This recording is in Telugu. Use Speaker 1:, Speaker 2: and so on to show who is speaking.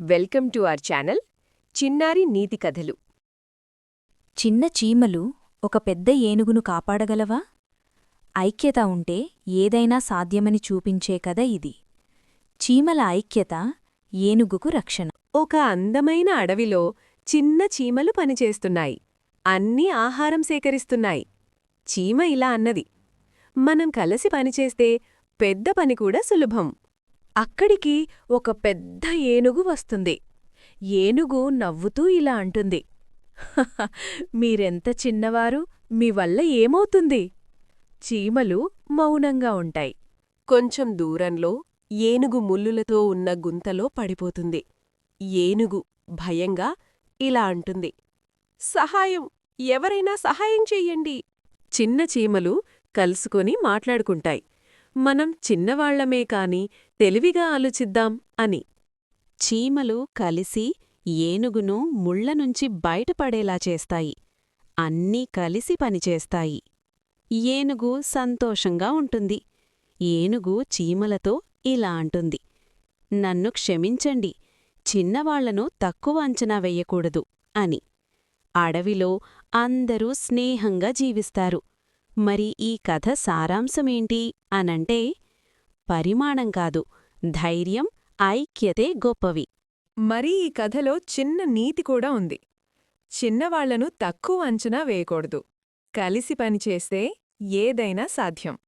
Speaker 1: వెల్కమ్ టు అవర్ ఛానల్ చిన్నారి నీతి కథలు.
Speaker 2: చిన్న చీమలు ఒక పెద్ద ఏనుగును కాపాడగలవా? ఐక్యత ఉంటే ఏదైనా సాధ్యమని చూపించే కథ ఇది. చీమల ఐక్యత ఏనుగుకు రక్షణ.
Speaker 1: ఒక అందమైన అడవిలో చిన్న చీమలు పనిచేస్తున్నాయి. అన్నీ ఆహారం సేకరిస్తున్నాయి. చీమ ఇలా అన్నది. మనం కలిసి పనిచేస్తే పెద్ద పని కూడా సులభం. అక్కడికి ఒక పెద్ద ఏనుగు వస్తుంది. ఏనుగు నవ్వుతూ ఇలా అంటుంది. మీరెంత చిన్నవారు మీ వల్ల ఏమవుతుంది? చీమలు మౌనంగా ఉంటాయి. కొంచెం దూరంలో ఏనుగు ముల్లులతో ఉన్న గుంతలో పడిపోతుంది. ఏనుగు భయంగా ఇలా అంటుంది. సహాయం ఎవరైనా సహాయం చెయ్యండి. చిన్న చీమలు కలుసుకొని మాట్లాడుకుంటాయి. మనం చిన్నవాళ్ళమే కాని తెలివిగా ఆలోచిద్దాం అని. చీమలు కలిసి ఏనుగును ముళ్ళ నుంచి బయటపడేలా చేస్తాయి. అన్నీ కలిసి పనిచేస్తాయి ఏనుగు సంతోషంగా ఉంటుంది. ఏనుగు చీమలతో ఇలా అంటుంది. నన్ను క్షమించండి చిన్నవాళ్ళను తక్కువ అంచనా వెయ్యకూడదు అని. అడవిలో అందరూ స్నేహంగా జీవిస్తారు. మరి ఈ కథ సారాంశమేంటి? అనంటే పరిమాణం కాదు ధైర్యం ఐక్యతే గొప్పవి.
Speaker 3: మరి ఈ కథలో చిన్న నీతి కూడా ఉంది. చిన్నవాళ్ళను తక్కువ అంచనా వేయకూడదు. కలిసి పనిచేస్తే ఏదైనా సాధ్యం.